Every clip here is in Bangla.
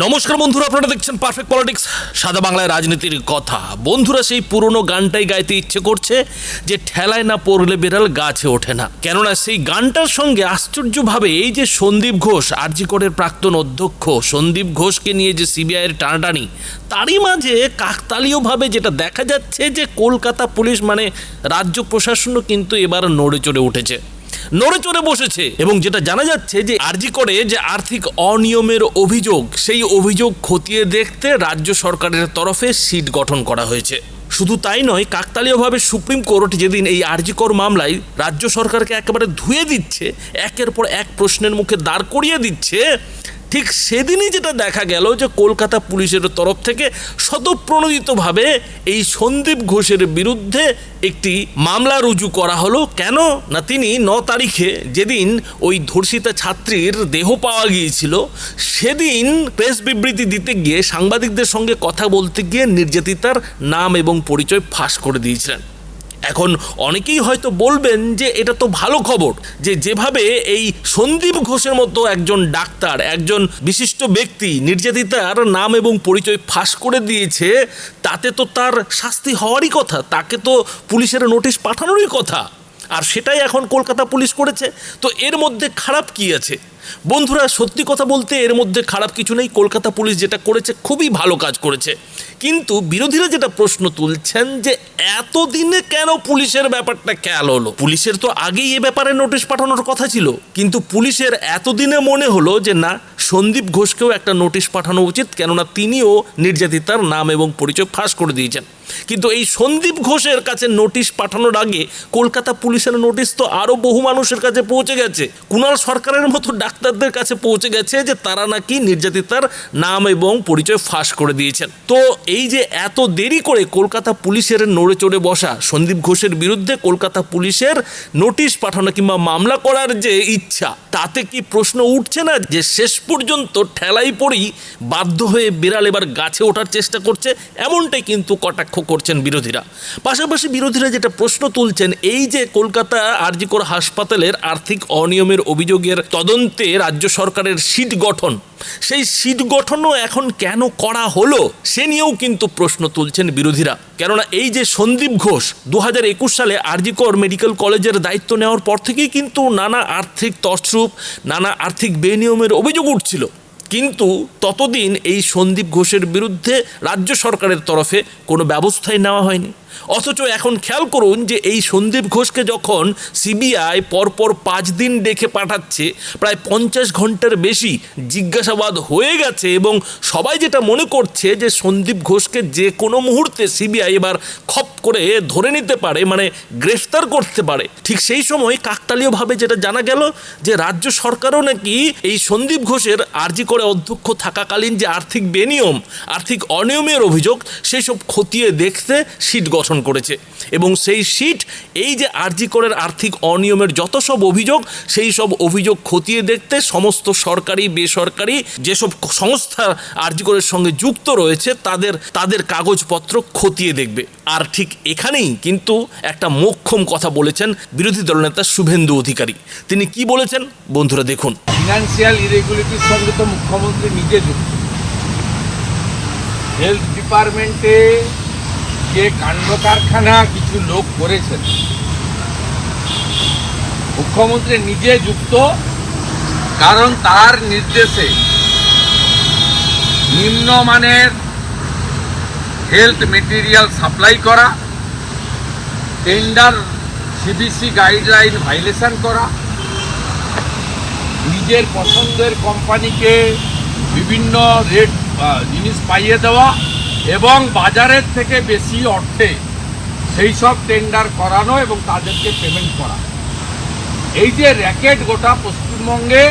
নমস্কার বন্ধুরা, আপনারা দেখছেন পারফেক্ট পলিটিক্স সাদা বাংলায় রাজনীতির কথা। বন্ধুরা, সেই পুরনো গানটাই গাইতে ইচ্ছে করছে যে ঠেলায় না পড়লে বেড়াল গাছে ওঠে না। কেননা সেই গানটার সঙ্গে আশ্চর্যভাবে এই যে সন্দীপ ঘোষ, আরজিকরের প্রাক্তন অধ্যক্ষ সন্দীপ ঘোষকে নিয়ে যে সিবিআইয়ের টানাটানি, তারই মাঝে কাকতালীয়ভাবে যেটা দেখা যাচ্ছে যে কলকাতা পুলিশ মানে রাজ্য প্রশাসনও কিন্তু এবার নড়ে চড়ে উঠেছে। নড়ে চড়ে বসেছে। এবং যেটা জানা যাচ্ছে যে আরজি করে যে আর্থিক অনিয়মের অভিযোগ, সেই অভিযোগ খতিয়ে দেখতে রাজ্য সরকারের তরফে সিট গঠন করা হয়েছে। শুধু তাই নয়, কাকতালীয়ভাবে সুপ্রিম কোর্ট যেদিন এই আর্জিকর মামলায় রাজ্য সরকারকে একেবারে ধুয়ে দিচ্ছে, একের পর এক প্রশ্নের মুখে দাঁড় করিয়ে দিচ্ছে ঠিক সেদিনই যেটা দেখা গেল যে কলকাতা পুলিশের তরফ থেকে স্বতঃপ্রণোদিতভাবে এই সন্দীপ ঘোষের বিরুদ্ধে একটি মামলা রুজু করা হলো। কেন? না, তিনি ন তারিখে যেদিন ওই ধর্ষিতা ছাত্রীর দেহ পাওয়া গিয়েছিল, সেদিন প্রেস বিবৃতি দিতে গিয়ে সাংবাদিকদের সঙ্গে কথা বলতে গিয়ে নির্যাতিতার নাম এবং পরিচয় ফাঁস করে দিয়েছিলেন। এখন অনেকেই হয়তো বলবেন যে এটা তো ভালো খবর যে যেভাবে এই সন্দীপ ঘোষের মতো একজন ডাক্তার, একজন বিশিষ্ট ব্যক্তি, নির্যাতিতার নাম এবং পরিচয় ফাঁস করে দিয়েছে, তাতে তো তার শাস্তি হওয়ারই কথা, তাকে তো পুলিশের নোটিশ পাঠানোরই কথা। আর সেটাই এখন কলকাতা পুলিশ করেছে। তো এর মধ্যে খারাপ কি আছে? বন্ধুরা, সত্যি কথা বলতে এর মধ্যে খারাপ কিছু নেই। কলকাতা পুলিশ যেটা করেছে খুবই ভালো কাজ করেছে। কিন্তু বিরোধীরা যেটা প্রশ্ন তুলছেন যে, এতদিনে কেন পুলিশের ব্যাপারটা খেয়াল হলো? পুলিশের তো আগেই এ ব্যাপারে নোটিশ পাঠানোর কথা ছিল। কিন্তু পুলিশের এতদিনে মনে হলো যে, না, সন্দীপ ঘোষকেও একটা নোটিশ পাঠানো উচিত, কেননা তিনিও নির্যাতিতার নাম এবং পরিচয় ফাঁস করে দিয়েছেন। কিন্তু এই সন্দীপ ঘোষের কাছে নোটিশ পাঠানোর আগে কলকাতা পুলিশের নোটিশ তো আরও বহু মানুষের কাছে পৌঁছে গেছে। কুণাল সরকারের মতো ডাক্তারদের কাছে পৌঁছে গেছে যে তারা নাকি নির্যাতিতার নাম এবং পরিচয় ফাঁস করে দিয়েছেন। তো এই যে এত দেরি করে কলকাতা পুলিশের নড়ে চড়ে বসা সন্দীপ ঘোষের বিরুদ্ধে কলকাতা পুলিশের নোটিশ পাঠানো কিংবা মামলা করার যে ইচ্ছা, তাতে কি প্রশ্ন উঠছে না যে শেষ পর্যন্ত ঠেলাই পড়েই বাধ্য হয়ে বিড়াল এবার গাছে ওঠার চেষ্টা করছে? এমনটাই কিন্তু কটাক্ষ করছেন বিরোধীরা। পাশাপাশি বিরোধীরা যেটা প্রশ্ন তুলছেন, এই যে কলকাতা আরজিকর হাসপাতালের আর্থিক অনিয়মের অভিযোগের তদন্তে রাজ্য সরকারের সিট গঠন, সেই সিট গঠনও এখন কেন করা হলো, সে নিয়েও কিন্তু প্রশ্ন তুলছেন বিরোধীরা। কেননা এই যে সন্দীপ ঘোষ দু হাজার একুশ সালে আরজিকর মেডিকেল কলেজের দায়িত্ব নেওয়ার পর থেকেই কিন্তু নানা আর্থিক তছরূপ, নানা আর্থিক বেনিয়মের অভিযোগ উঠছিল। কিন্তু ততদিন এই সন্দীপ ঘোষের বিরুদ্ধে রাজ্য সরকারের তরফে কোনো ব্যবস্থাই নেওয়া হয়নি। অথচ এখন খেয়াল করুন যে এই সন্দীপ ঘোষকে যখন সিবিআই পরপর পাঁচ দিন ডেকে পাঠাচ্ছে, প্রায় পঞ্চাশ ঘণ্টার বেশি জিজ্ঞাসাবাদ হয়ে গেছে এবং সবাই যেটা মনে করছে যে সন্দীপ ঘোষকে যে কোনো মুহূর্তে সিবিআই এবার খপ করে ধরে নিতে পারে মানে গ্রেফতার করতে পারে। ঠিক সেই সময় কাকতালীয়ভাবে যেটা জানা গেল যে রাজ্য সরকারও নাকি এই সন্দীপ ঘোষের আর্জি করে অধ্যক্ষ থাকাকালীন যে আর্থিক বেনিয়ম, আর্থিক অনিয়মের অভিযোগ সেই সব খতিয়ে দেখতে সিট গঠন করেছে। এবং সেই সিট এই যে আর্জি করের আর্থিক অনিয়মের যত সব অভিযোগ, সেই সব অভিযোগ খতিয়ে দেখতে সমস্ত সরকারি, বেসরকারি যেসব সংস্থা আর্জি করের সঙ্গে যুক্ত রয়েছে, তাদের তাদের কাগজপত্র খতিয়ে দেখবে। আর ঠিক এখানেই কিন্তু একটা মোক্ষম কথা বলেছেন বিরোধী দলনেতা শুভেন্দু অধিকারী। তিনি কি বলেছেন? বন্ধুরা দেখুন। ফিনান্সিয়াল ইরেগুলিটির সঙ্গে তো মুখ্যমন্ত্রী নিজে যুক্ত। হেলথ ডিপার্টমেন্টে যে কাণ্ড কারখানা কিছু লোক করেছেন? মুখ্যমন্ত্রী নিজে যুক্ত, কারণ তার নির্দেশে নিম্নমানের হেলথ মেটেরিয়াল সাপ্লাই করা টেন্ডার সিবিসি গাইডলাইন ভাইলেশন করা, নিজের পছন্দের কোম্পানিকে বিভিন্ন রেট জিনিস পাইয়ে দেওয়া এবং বাজারের থেকে বেশি অর্থে সেই সব টেন্ডার করানো এবং তাদেরকে পেমেন্ট করা। এই যে র্যাকেট গোটা পশ্চিমবঙ্গে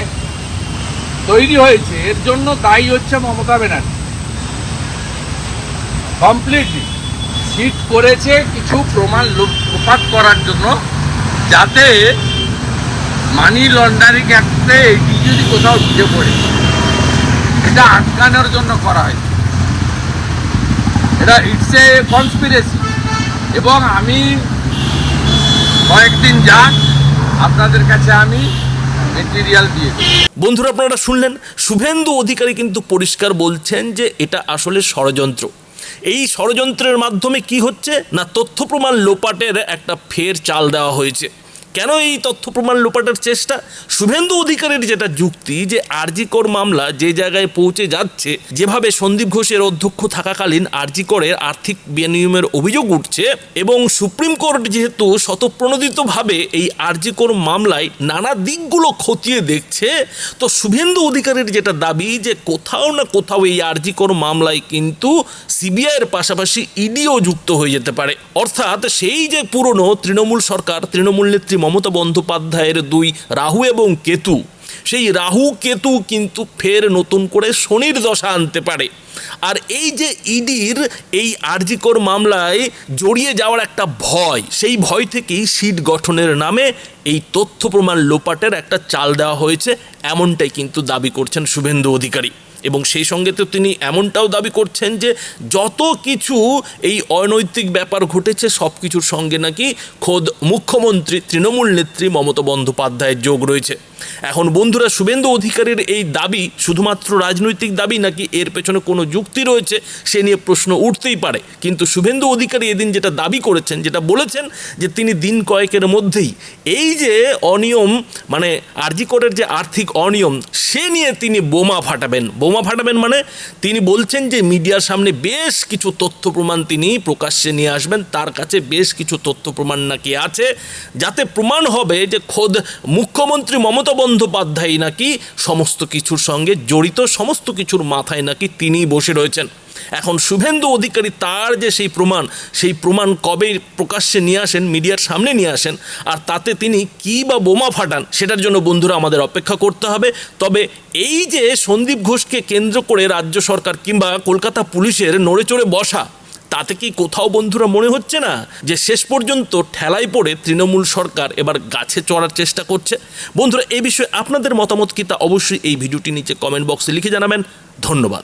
তৈরি হয়েছে, এর জন্য দায়ী হচ্ছে মমতা ব্যানার্জি। কমপ্লিটলি সিট করেছে কিছু প্রমাণ লোপাট করার জন্য, যাতে মানি লন্ডারিং অ্যাক্টে এটি যদি কোথাও ঢুকে পড়ে। এটা আটকানোর জন্য করা হয়েছে। এটা ইটস এ কনস্পিরেসি এবং আমি কয়েকদিন যাক, আপনাদের কাছে আমি মেটেরিয়াল দিয়ে বন্ধুরা, আপনারা শুনলেন শুভেন্দু অধিকারী কিন্তু পরিষ্কার বলছেন যে এটা আসলে ষড়যন্ত্র। এই ষড়যন্ত্রের মাধ্যমে কি হচ্ছে? না তথ্য প্রমাণ লোপাটের একটা ফের চাল দেওয়া হয়েছে। কেন এই তথ্য প্রমাণ লোপাটার চেষ্টা? শুভেন্দু অধিকারীর যেটা যুক্তি যে আরজিকর মামলা যে জায়গায় পৌঁছে যাচ্ছে, যেভাবে সন্দীপ ঘোষের অধ্যক্ষ থাকাকালীন আরজিকরের আর্থিক বিনিয়োগের অভিযোগ উঠছে এবং সুপ্রিম কোর্ট যেহেতু স্বতঃপ্রণোদিতভাবে এই আরজিকর মামলায় নানা দিকগুলো খতিয়ে দেখছে, তো শুভেন্দু অধিকারের যেটা দাবি যে কোথাও না কোথাও এই আরজিকর মামলায় কিন্তু সিবিআইয়ের পাশাপাশি ইডিও যুক্ত হয়ে যেতে পারে। অর্থাৎ সেই যে পুরনো তৃণমূল সরকার, তৃণমূল নেত্রী মমতা বন্দ্যোপাধ্যায়ের দুই রাহু এবং কেতু। সেই রাহু, কেতু কিন্তু ফের নতুন করে শনির দশা আনতে পারে। আর এই যে ইডির এই আরজিকর মামলায় জড়িয়ে যাওয়ার একটা ভয়, সেই ভয় থেকেই সিট গঠনের নামে এই তথ্য প্রমাণ লোপাটের একটা চাল দেওয়া হয়েছে, এমনটাই কিন্তু দাবি করছেন শুভেন্দু অধিকারী। এবং সেই সঙ্গে তো তিনি এমনটাও দাবি করছেন যে যত কিছু এই অনৈতিক ব্যাপার ঘটেছে সব কিছুর সঙ্গে নাকি খোদ মুখ্যমন্ত্রী, তৃণমূল নেত্রী মমতা বন্দ্যোপাধ্যায়ের যোগ রয়েছে। এখন বন্ধুরা, শুভেন্দু অধিকারীর এই দাবি শুধুমাত্র রাজনৈতিক দাবি নাকি এর পেছনে কোনো যুক্তি রয়েছে, সে নিয়ে প্রশ্ন উঠতেই পারে। কিন্তু শুভেন্দু অধিকারী এদিন যেটা দাবি করেছেন, যেটা বলেছেন যে তিনি দিন কয়েকের মধ্যেই এই যে অনিয়ম মানে আরজিকরের যে আর্থিক অনিয়ম, সে নিয়ে তিনি বোমা ফাটাবেন। বোমা ফাটাবেন মানে তিনি বলছেন যে মিডিয়ার সামনে বেশ কিছু তথ্য প্রমাণ তিনি প্রকাশ্যে নিয়ে আসবেন, তার কাছে বেশ কিছু তথ্য প্রমাণ নাকি আছে, যাতে প্রমাণ হবে যে খোদ মুখ্যমন্ত্রী মমতা বন্দ্যোপাধ্যায় নাকি সমস্ত কিছুর সঙ্গে জড়িত, সমস্ত কিছুর মাথায় নাকি তিনিই বসে রয়েছেন। এখন শুভেন্দু অধিকারী তার যে সেই প্রমাণ সেই প্রমাণ কবে প্রকাশ্যে নিয়ে আসেন, মিডিয়ার সামনে নিয়ে আসেন, আর তাতে তিনি কী বা বোমা ফাটান, সেটার জন্য বন্ধুরা আমাদের অপেক্ষা করতে হবে। তবে এই যে সন্দীপ ঘোষকে কেন্দ্র করে রাজ্য সরকার কিংবা কলকাতা পুলিশের নড়ে চড়ে বসা তাতে কি কোথাও বন্ধুরা মনে হচ্ছে না যে শেষ পর্যন্ত ঠেলায় পড়ে তৃণমূল সরকার এবার গাছে চড়ার চেষ্টা করছে? বন্ধুরা এই বিষয়ে আপনাদের মতামত কি তা অবশ্যই এই ভিডিওটি নিচে কমেন্ট বক্সে লিখে জানাবেন। ধন্যবাদ।